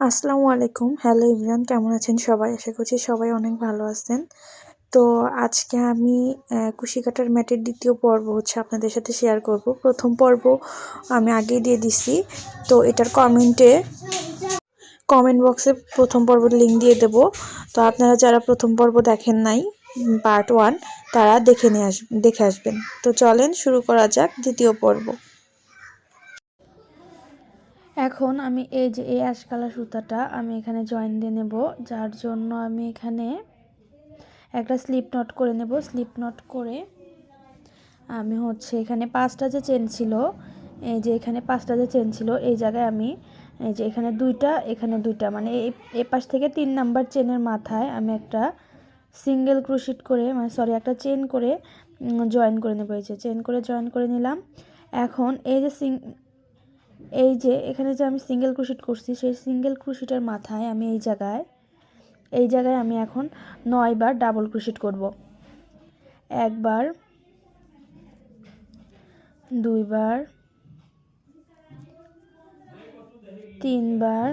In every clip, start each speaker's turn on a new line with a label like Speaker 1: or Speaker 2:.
Speaker 1: আসসালামু আলাইকুম। হ্যালো ইমরান কেমন আছেন সবাই? আশা করছি সবাই অনেক ভালো আছেন। তো আজকে আমি কুশি কাটার ম্যাটের দ্বিতীয় পর্ব হচ্ছে আপনাদের সাথে শেয়ার করব। প্রথম পর্ব আমি আগেই দিয়ে দিছি। তো এটার কমেন্টে কমেন্ট বক্সে প্রথম পর্বের লিঙ্ক দিয়ে দেব। তো আপনারা যারা প্রথম পর্ব দেখেন নাই পার্ট ওয়ান তারা দেখে নিয়ে আস, দেখে আসবেন। তো চলেন শুরু করা যাক দ্বিতীয় পর্ব।
Speaker 2: এখন আমি এই যে এই অ্যাশ কালার সুতাটা আমি এখানে জয়েন দিয়ে নেব, যার জন্য আমি এখানে একটা স্লিপ নট করে নেব। স্লিপ নট করে আমি হচ্ছে এখানে পাঁচটা যে চেন ছিল, এই যে এখানে পাঁচটা যে চেন ছিল, এই জায়গায় আমি এই যে এখানে দুইটা এখানে দুইটা। মানে এই এ পাশ থেকে তিন নাম্বার চেনের মাথায় আমি একটা সিঙ্গেল ক্রুশিট করে মানে সরি একটা চেন করে জয়েন করে নেব। এই যে চেন করে জয়েন করে নিলাম। এখন এই যে সিং এই যে, এখানে যে আমি সিঙ্গেল ক্রুশিট করছি, সেই সিঙ্গেল ক্রুশিটের মাথায় আমি এই জায়গায় এই জায়গায় আমি এখন নয়বার ডাবল ক্রুশিট করব। একবার দুইবার তিনবার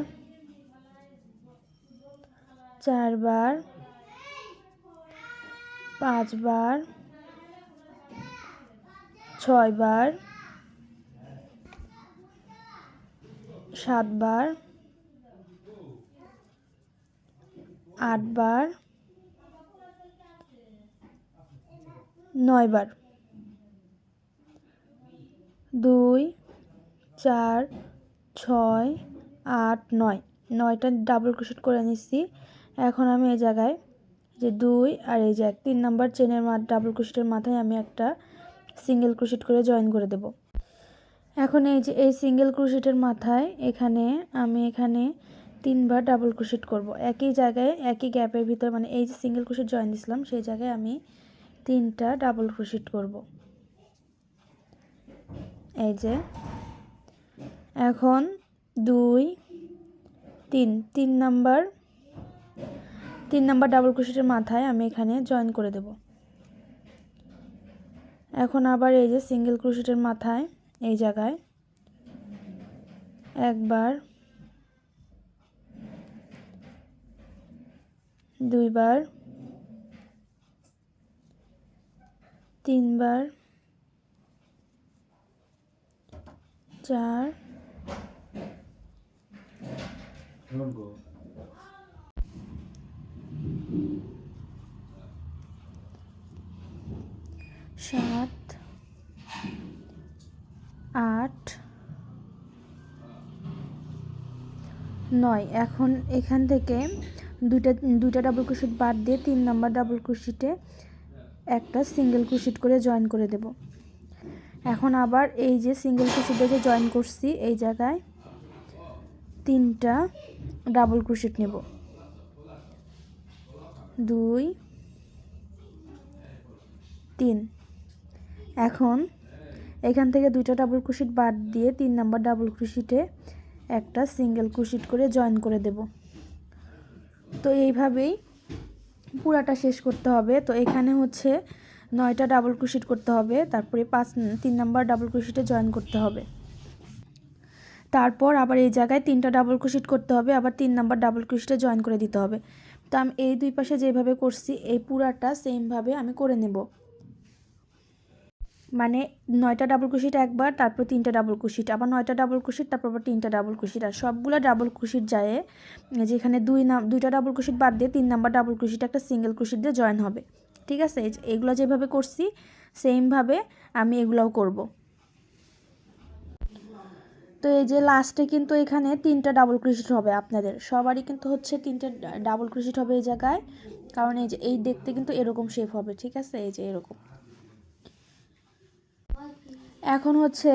Speaker 2: চারবার পাঁচবার ছয়বার সাতবার, আটবার, নয়বার। দুই, চার, ছয়, আট, নয়। নয়টা ডাবল ক্রোশেট করে নিচ্ছি এখন আমি এই জায়গায় যে দুই আর এই যে এক, তিন নাম্বার চেনের ডাবল ক্রোশেটের মাথায় আমি একটা সিঙ্গেল ক্রোশেট করে জয়েন করে দেব। এখন এই যে, এই সিঙ্গেল ক্রোশেটের মাথায় এখানে আমি এখানে তিনবার ডাবল ক্রোশেট করব। একই জায়গায়, একই গ্যাপের ভিতর মানে এই যে সিঙ্গেল ক্রোশেট জয়েন দিছিলাম, সেই জায়গায় আমি তিনটা ডাবল ক্রোশেট করব। এই যে, এখন দুই, তিন তিন নাম্বার তিন নাম্বার ডাবল ক্রোশেটের মাথায় আমি এখানে জয়েন করে দেব। এখন আবার এই যে সিঙ্গেল ক্রোশেটের মাথায় এই জায়গায়। একবার দুইবার তিনবার চার। সাত। আট, নয়। এখন এখান থেকে দুইটা দুইটা ডাবল ক্রোশেট বাদ দিয়ে তিন নাম্বার ডাবল ক্রোশেটে একটা সিঙ্গেল ক্রোশেট করে জয়েন করে দেব। এখন আবার এই যে সিঙ্গেল ক্রোশেটে যে জয়েন করছি, এই জায়গায় তিনটা ডাবল ক্রোশেট নেব। দুই, তিন। এখন এখান থেকে দুইটা ডাবল ক্রোশেট বাদ দিয়ে তিন নাম্বার ডাবল ক্রোশেটে একটা সিঙ্গেল ক্রোশেট করে জয়েন করে দেব। তো এইভাবেই পুরাটা শেষ করতে হবে। তো এখানে হচ্ছে নয়টা ডাবল ক্রোশেট করতে হবে, তারপরে পাঁচ, তিন নাম্বার ডাবল ক্রোশেটে জয়েন করতে হবে। তারপর আবার এই জায়গায় তিনটা ডাবল ক্রোশেট করতে হবে, আবার তিন নাম্বার ডাবল ক্রোশেটে জয়েন করে দিতে হবে। তো আমি এই দুই পাশে যেভাবে করছি, এই পুরাটা সেমভাবে আমি করে নেব। মানে নয়টা ডাবল কুশিট একবার, তারপর তিনটা ডাবল কুশিট আবার নয়টা ডাবল কুশিট তারপর আবার তিনটা ডাবল কুশিট আর সবগুলো ডাবল কুশিট যায় যেখানে দুই নাম, দুইটা ডাবল কুশিট বাদ দিয়ে তিন নাম্বার ডাবল কুশিট একটা সিঙ্গেল কুশিট দিয়ে জয়েন হবে। ঠিক আছে? এগুলো যেভাবে করছি সেমভাবে আমি এগুলোও করব। তো এই যে লাস্টে কিন্তু এখানে তিনটা ডাবল ক্রুশিট হবে আপনাদের। সবারই কিন্তু হচ্ছে তিনটা ডাবল ক্রুশিট হবে এই জায়গায়। কারণ এই যে, এই দেখতে কিন্তু এরকম শেপ হবে। ঠিক আছে? এই যে এরকম। এখন হচ্ছে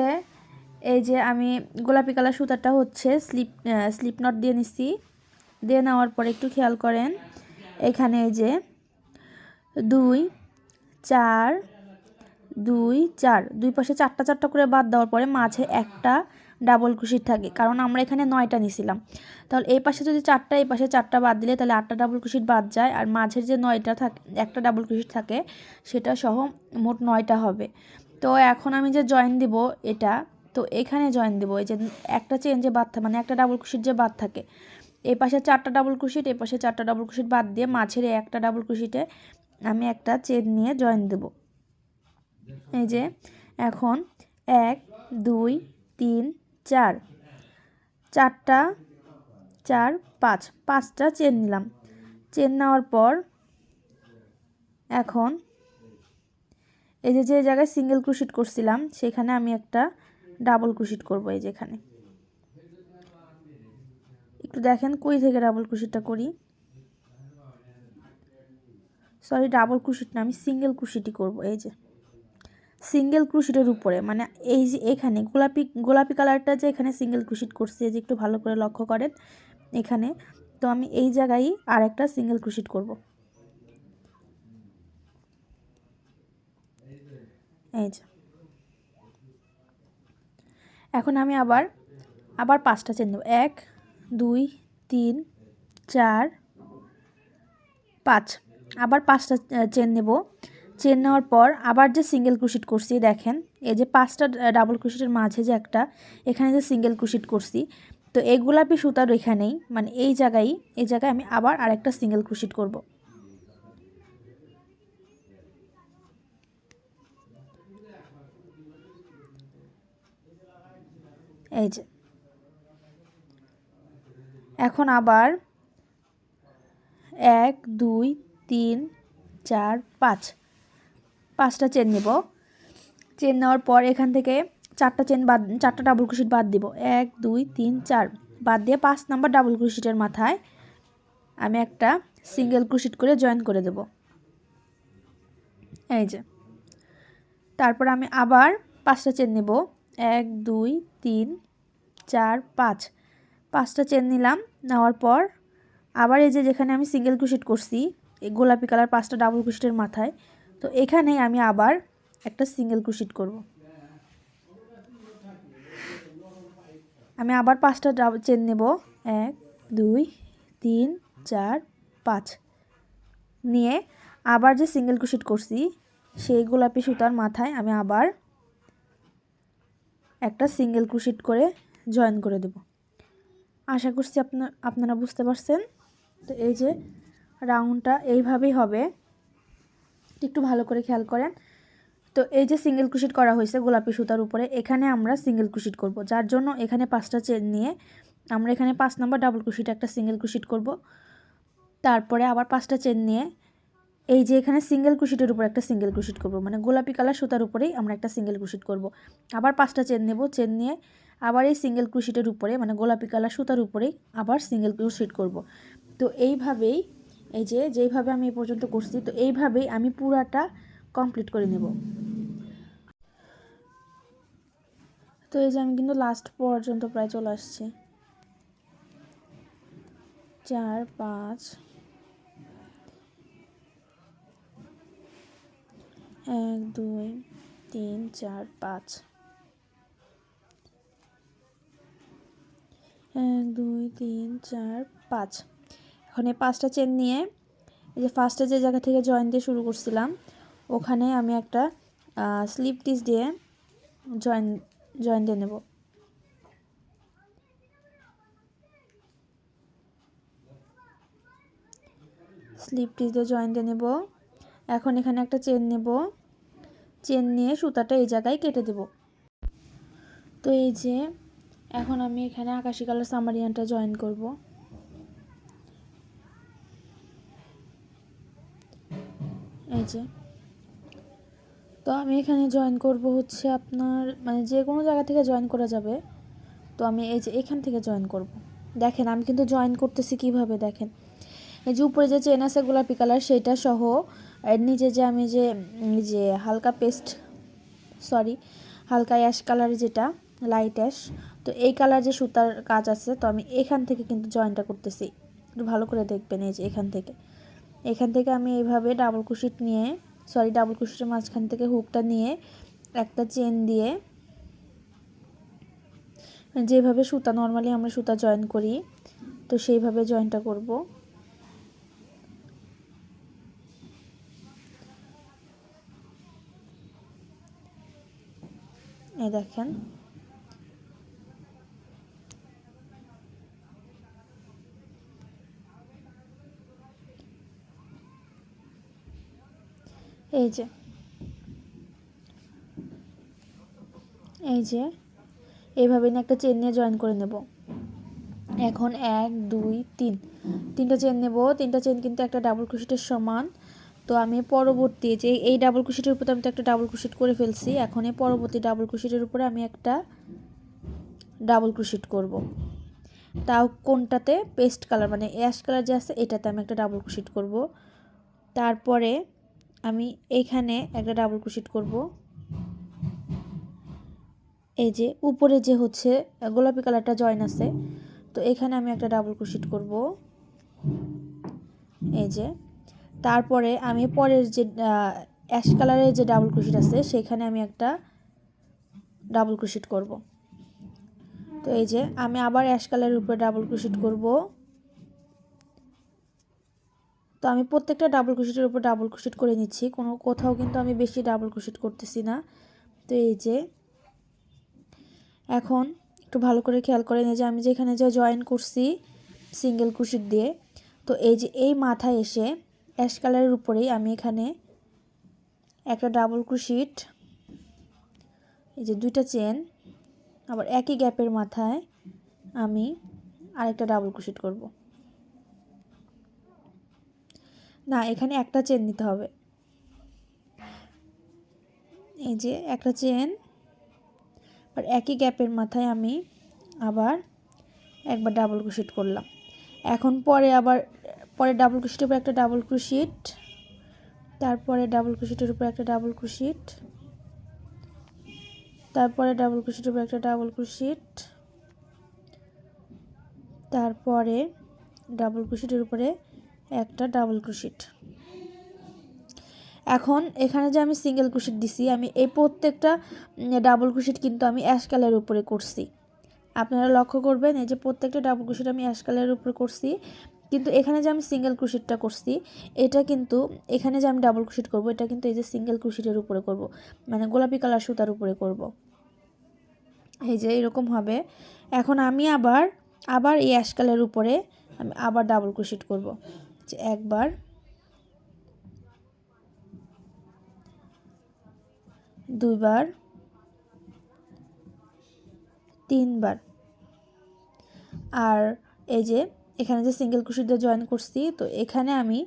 Speaker 2: এই যে আমি গোলাপি কালার সুতাটা হচ্ছে স্লিপ স্লিপ নট দিয়ে নিচ্ছি দিয়ে নেওয়ার পরে একটু খেয়াল করেন, এখানে এই যে দুই, চার দুই চার, দুই পাশে চারটা চারটা করে বাদ দেওয়ার পরে মাঝে একটা ডাবল কুশিট থাকে, কারণ আমরা এখানে নয়টা নিছিলাম। তাহলে এই পাশে যদি চারটা, এই পাশে চারটা বাদ দিলে তাহলে আটটা ডাবল কুশিট বাদ যায়, আর মাঝের যে নয়টা থাকে, একটা ডাবল কুশিট থাকে, সেটা সহ মোট নয়টা হবে। তো এখন আমি যে জয়েন দিব এটা, তো এখানে জয়েন দিব, এই যে একটা চেন যে বাদ থাকে মানে একটা ডাবল কুশির যে বাদ থাকে, এই পাশে চারটা ডাবল ক্রোশেট এই পাশে চারটা ডাবল ক্রোশেট বাদ দিয়ে মাঝের একটা ডাবল ক্রোশেটে আমি একটা চেন নিয়ে জয়েন দেব। এই যে এখন এক, দুই, তিন, চার, চারটা, চার, পাঁচ, পাঁচটা চেন নিলাম। চেন নেওয়ার পর এখন এই যে যে জায়গায় সিঙ্গেল ক্রুশিট করছিলাম, সেখানে আমি একটা ডাবল ক্রুশিট করব এই যেখানে। একটু দেখেন কই থেকে ডাবল ক্রুশিটটা করি। সরি ডাবল ক্রুশিট না, আমি সিঙ্গেল ক্রুশিটই করব, এই যে। সিঙ্গেল ক্রুশিটের উপরে মানে এই যে এখানে, গোলাপি গোলাপি কালারটা যে এখানে সিঙ্গেল ক্রুশিট করছি যে একটু ভালো করে লক্ষ্য করেন এখানে। তো আমি এই জায়গায় আর একটা সিঙ্গেল ক্রুশিট করব। এই যে। এখন আমি আবার আবার পাঁচটা চেন নেব। এক, দুই, তিন, চার, পাঁচ। আবার পাঁচটা চেন নেব। চেন নেওয়ার পর আবার যে সিঙ্গেল ক্রুশিট করছি, দেখেন, এই যে পাঁচটা ডাবল ক্রুশিটের মাঝে যে একটা, এখানে যে সিঙ্গেল ক্রুশিট করছি, তো এই গোলাপি সুতার এখানেই মানে এই জায়গায় এই জায়গায় আমি আবার আরেকটা সিঙ্গেল ক্রুশিট করব। এই যে। এখন আবার এক, দুই, তিন, চার, পাঁচ। পাঁচটা চেন নেব। চেন নেওয়ার পর এখান থেকে চারটা চেন বাদ, চারটা ডাবল ক্রুশিট বাদ দিব। এক, দুই, তিন, চার। বাদ দিয়ে পাঁচ নাম্বার ডাবল ক্রুশিটের মাথায় আমি একটা সিঙ্গেল ক্রুশিট করে জয়েন করে দেব। এই যে। তারপর আমি আবার পাঁচটা চেন নেব। এক, দুই, তিন, চার, পাঁচ। পাঁচটা চেন নিলাম, নেওয়ার পর আবার এই যে যেখানে আমি সিঙ্গেল ক্রুশিট করছি, এই গোলাপি কালার পাঁচটা ডাবল ক্রুশিটের মাথায়, তো এখানেই আমি আবার একটা সিঙ্গেল ক্রুশিট করব। আমি আবার পাঁচটা চেন নেব, এক, দুই, তিন, চার, পাঁচ। নিয়ে আবার যে সিঙ্গেল ক্রুশিট করছি, সেই গোলাপি সুতার মাথায় আমি আবার একটা সিঙ্গেল ক্রুশিট করে জয়েন করে দেব। আশা করছি আপনার, আপনারা বুঝতে পারছেন। তো এই যে রাউন্ডটা এইভাবেই হবে। একটু ভালো করে খেয়াল করেন। তো এই যে সিঙ্গেল ক্রুশিট করা হয়েছে গোলাপি সুতার উপরে, এখানে আমরা সিঙ্গেল ক্রুশিট করব। যার জন্য এখানে পাঁচটা চেন নিয়ে আমরা এখানে পাঁচ নম্বর ডাবল ক্রুশিট একটা সিঙ্গেল ক্রুশিট করব। তারপরে আবার পাঁচটা চেন নিয়ে এই যে এখানে সিঙ্গেল ক্রুশিটের উপর একটা সিঙ্গেল ক্রুশিট করব মানে গোলাপি কালার সুতার উপরেই আমরা একটা সিঙ্গেল ক্রুশিট করব। আবার পাঁচটা চেন নেব চেন নিয়ে আবার এই সিঙ্গেল ক্রুশিটের উপরে মানে গোলাপি কালার সুতার উপরেই আবার সিঙ্গেল ক্রুশিট করব। তো এইভাবেই, এই যে যেইভাবে আমি এই পর্যন্ত করছি, তো এইভাবেই আমি পুরাটা কমপ্লিট করে নেব। তো এই যে আমি কিন্তু লাস্ট পর্যন্ত প্রায় চলে আসছি। চার, পাঁচ এক, দুই, তিন, চার, পাঁচ। এক, দুই, তিন, চার, পাঁচ। এখন এই পাঁচটা চেন নিয়ে এই যে ফার্স্টে যে জায়গা থেকে জয়েন দিয়ে শুরু করছিলাম, ওখানে আমি একটা স্লিপ টিস দিয়ে জয়েন জয়েন দিয়ে নেব। স্লিপ টিস দিয়ে জয়েন দিয়ে নেব। এখন এখানে একটা চেন নেব। চেন নিয়ে সুতাটা এই জায়গায় কেটে দেব। তো এই যে, এখন আমি এখানে আকাশি কালার সামারিয়ানটা জয়েন করব। এই যে। তো আমি এখানে জয়েন করব হচ্ছে আপনার মানে যে কোনো জায়গা থেকে জয়েন করা যাবে। তো আমি এই যে এখান থেকে জয়েন করব। দেখেন, আমি কিন্তু জয়েন করতেছি কীভাবে দেখেন। এই যে উপরে যে চেন আছে, গোলাপি কালার সেইটা সহ এর নিচে যে আমি যে যে হালকা পেস্ট সরি হালকা অ্যাশ কালার যেটা লাইট অ্যাশ তো এই কালার যে সুতার কাজ আছে, তো আমি এখান থেকে কিন্তু জয়েনটা করতেছি। একটু ভালো করে দেখবেন এই যে এখান থেকে। এখান থেকে আমি এইভাবে ডাবল কুশিট নিয়ে সরি ডাবল কুশিটের মাঝখান থেকে হুকটা নিয়ে একটা চেন দিয়ে, যেভাবে সুতা নর্মালি আমরা সুতা জয়েন করি, তো সেইভাবে জয়েনটা করব। এই দেখেন। এই যে। এই যে। এইভাবে নিয়ে একটা চেন নিয়ে জয়েন করে নেব। এখন এক, দুই, তিন। তিনটা চেন নেব। তিনটা চেন কিন্তু একটা ডাবল ক্রোশেটের সমান। তো আমি পরবর্তী যে এই ডাবল ক্রোশেটের উপরে আমি তো একটা ডাবল ক্রোশেট করে ফেলছি, এখন এই পরবর্তী ডাবল ক্রোশেটের উপরে আমি একটা ডাবল ক্রোশেট করব। তাও কোনটাতে? পেস্ট কালার মানে অ্যাশ কালার যে আছে, এটাতে আমি একটা ডাবল ক্রোশেট করব। তারপরে আমি এইখানে একটা ডাবল ক্রোশেট করব। এই যে উপরে যে হচ্ছে গোলাপি কালারটা জয়েন আছে, তো এখানে আমি একটা ডাবল ক্রোশেট করব। এই যে তারপরে আমি পরের যে অ্যাশ কালারের যে ডাবল ক্রোশেট আছে, সেখানে আমি একটা ডাবল ক্রোশেট করব। তো এই যে, আমি আবার অ্যাশ কালারের উপরে ডাবল ক্রোশেট করব। তো আমি প্রত্যেকটা ডাবল ক্রোশেটের উপর ডাবল ক্রোশেট করে নিচ্ছি। কোনো, কোথাও কিন্তু আমি বেশি ডাবল ক্রোশেট করতেছি না। তো এই যে, এখন একটু ভালো করে খেয়াল করে নিয়ে যে আমি যেখানে যে জয়েন করছি, সিঙ্গেল ক্রোশেট দিয়ে, তো এই যে, এই মাথায় এসে অ্যাশ কালারের উপরেই আমি এখানে একটা ডাবল ক্রোশেট এই যে দুইটা চেন, আবার একই গ্যাপের মাথায় আমি আরেকটা ডাবল ক্রোশেট করব। না, এখানে একটা চেন নিতে হবে। এই যে একটা চেন আর একই গ্যাপের মাথায় আমি আবার একবার ডাবল ক্রোশেট করলাম। এখন পরে আবার পরে ডাবল ক্রোশেটের উপর একটা ডাবল ক্রোশেট তারপরে ডাবল ক্রোশেটের উপর একটা ডাবল ক্রোশেট তারপরে ডাবল ক্রোশেটের উপর একটা ডাবল ক্রোশেট তারপরে ডাবল ক্রোশেটের উপরে একটা ডাবল ক্রোশেট এখন এখানে যে আমি সিঙ্গেল ক্রোশেট দিছি, আমি এই প্রত্যেকটা ডাবল ক্রোশেট কিন্তু আমি অ্যাশ কালারের উপরে করছি। আপনারা লক্ষ্য করবেন, এই যে প্রত্যেকটা ডাবল ক্রোশেট আমি অ্যাশ কালারের উপরে করছি কিন্তু এখানে যে আমি সিঙ্গেল ক্রোশেটটা করছি, এটা কিন্তু এখানে যে আমি ডাবল ক্রোশেট করব, এটা কিন্তু এই যে সিঙ্গেল ক্রোশেটের উপরে করব মানে গোলাপি কালার সুতার উপরে করব। এই যে এরকম হবে। এখন আমি আবার আবার এই অ্যাশ কালারের উপরে আমি আবার ডাবল ক্রোশেট করব। যে একবার, দুইবার, তিনবার। আর এই যে এখানে যে সিঙ্গেল ক্রুশিটা জয়েন করছি, তো এখানে আমি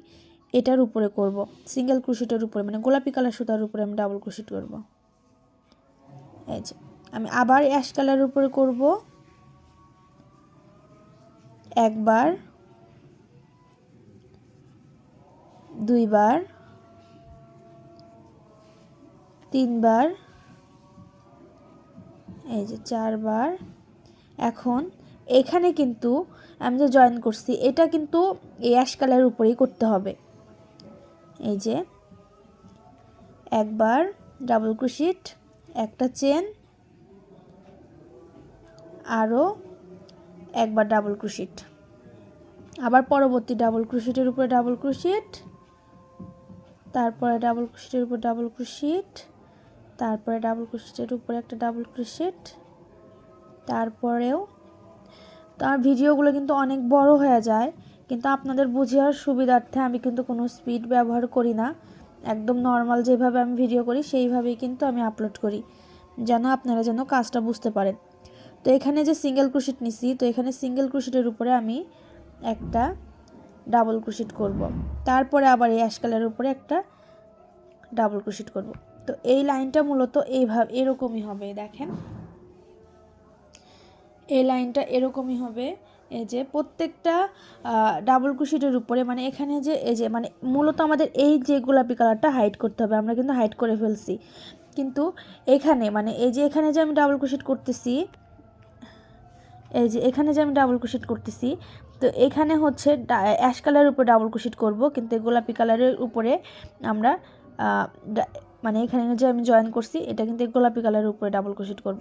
Speaker 2: এটার উপরে করব। সিঙ্গেল ক্রুশিটার উপরে মানে গোলাপি কালার সুতার উপরে আমি ডাবল ক্রুশিট করব। এই যে, আমি আবার অ্যাশ কালারের উপরে করব। একবার, দুইবার, তিনবার, এই যে চারবার। এখন এখানে কিন্তু আমি যে জয়েন করছি, এটা কিন্তু এই অ্যাশ কালারের উপরেই করতে হবে। এই যে, একবার ডাবল ক্রুশিট একটা চেন আরও একবার ডাবল ক্রুশিট আবার পরবর্তী ডাবল ক্রুশিটের উপরে ডাবল ক্রুশিট তারপরে ডাবল ক্রুশিটের উপর ডাবল ক্রুশিট তারপরে ডাবল ক্রোশেটের উপরে একটা ডাবল ক্রোশেট তারপরেও তো আমার ভিডিওগুলো কিন্তু অনেক বড় হয়ে যায়। কিন্তু আপনাদের বুঝিয়ার সুবিধার্থে আমি কিন্তু কোনো স্পিড ব্যবহার করি না। একদম নর্মাল যেভাবে আমি ভিডিও করি, সেইভাবেই কিন্তু আমি আপলোড করি। যেন আপনারা যেন কাজটা বুঝতে পারেন। তো এখানে যে সিঙ্গেল ক্রোশেট নিছি, তো এখানে সিঙ্গেল ক্রোশেটের উপরে আমি একটা ডাবল ক্রোশেট করব। তারপরে আবার এই অ্যাশকালের উপরে একটা ডাবল ক্রোশেট করব। তো এই লাইনটা মূলত এইভাবে, এরকমই হবে, দেখেন। এই লাইনটা এরকমই হবে এই যে প্রত্যেকটা ডাবল কুশিটের উপরে মানে এখানে যে, এই যে মানে মূলত আমাদের এই যে গোলাপি কালারটা হাইড করতে হবে, আমরা কিন্তু হাইড করে ফেলছি কিন্তু এখানে মানে এই যে এখানে যে আমি ডাবল কুশিট করতেছি, এই যে এখানে যে আমি ডাবল কুশিট করতেছি, তো এখানে হচ্ছে অ্যাশ কালারের উপরে ডাবল কুশিট করব, কিন্তু গোলাপি কালারের উপরে আমরা মানে এখানে যে আমি জয়েন করছি, এটা কিন্তু গোলাপি কালারের উপরে ডাবল ক্রোশেট করব।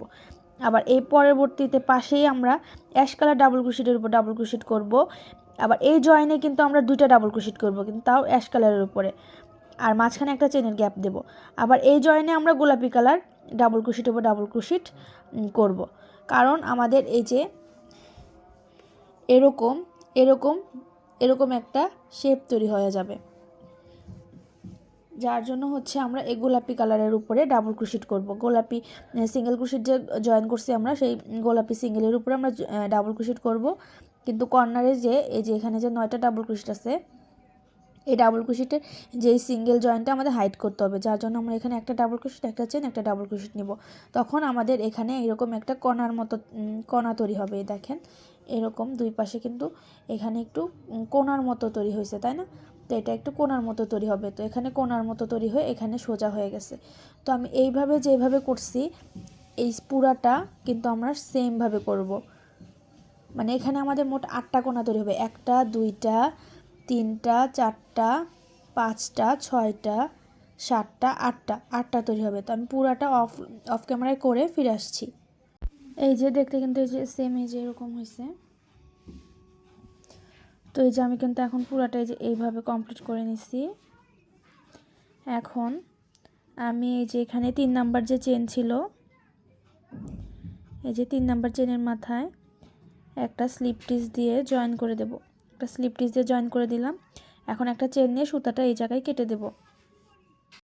Speaker 2: আবার এই পরবর্তীতে পাশেই আমরা অ্যাশ কালার ডাবল ক্রোশেটের উপর ডাবল ক্রোশেট করব। আবার এই জয়েনে কিন্তু আমরা দুইটা ডাবল ক্রোশেট করব, কিন্তু তাও অ্যাশ কালারের উপরে আর মাঝখানে একটা চেনের গ্যাপ দেব আবার এই জয়েনে আমরা গোলাপি কালার ডাবল ক্রোশেটের উপর ডাবল ক্রোশেট করব। কারণ আমাদের এই যে এরকম এরকম এরকম একটা শেপ তৈরি হয়ে যাবে যার জন্য হচ্ছে আমরা এই গোলাপি কালারের উপরে ডাবল ক্রুশিট করব। গোলাপি সিঙ্গেল ক্রুশিট যে জয়েন করছি আমরা, সেই গোলাপি সিঙ্গেলের উপরে আমরা ডাবল ক্রুশিট করব। কিন্তু কর্নারে যে, এই যে এখানে যে নয়টা ডাবল ক্রুশিট আছে, এই ডাবল ক্রুশিটের যে সিঙ্গেল জয়েন্টটা আমাদের হাইড করতে হবে, যার জন্য আমরা এখানে একটা ডাবল ক্রুশিট একটা চেন একটা ডাবল ক্রুশিট নিব। তখন আমাদের এখানে এরকম একটা কণার মতো কণা তৈরি হবে দেখেন। এরকম দুই পাশে কিন্তু এখানে একটু কোণার মতো তৈরি হয়েছে, তাই না? তো এটা একটু কোনার মতো তৈরি হবে। তো এখানে কোনার মতো তৈরি হয়ে এখানে সোজা হয়ে গেছে। তো আমি এইভাবে যেভাবে করছি, এই পুরাটা কিন্তু আমরা সেমভাবে করব। মানে এখানে আমাদের মোট আটটা কোনা তৈরি হবে। একটা, দুইটা, তিনটা, চারটা, পাঁচটা, ছয়টা, সাতটা, আটটা আটটা তৈরি হবে। তো আমি পুরাটা অফ অফ ক্যামেরায় করে ফিরে আসছি। এই যে দেখতে কিন্তু এই যে সেম এই যে এরকম হয়েছে তো এই যে আমি কিন্তু এখন পুরাটা এই যে এইভাবে কমপ্লিট করে নিছি। এখন আমি এই যে এখানে তিন নাম্বার যে চেন ছিল, এই যে তিন নাম্বার চেনের মাথায় একটা স্লিপ টিস দিয়ে জয়েন করে দেব। একটা স্লিপ টিস দিয়ে জয়েন করে দিলাম। এখন একটা চেন নিয়ে সুতাটা এই জায়গায় কেটে দেব।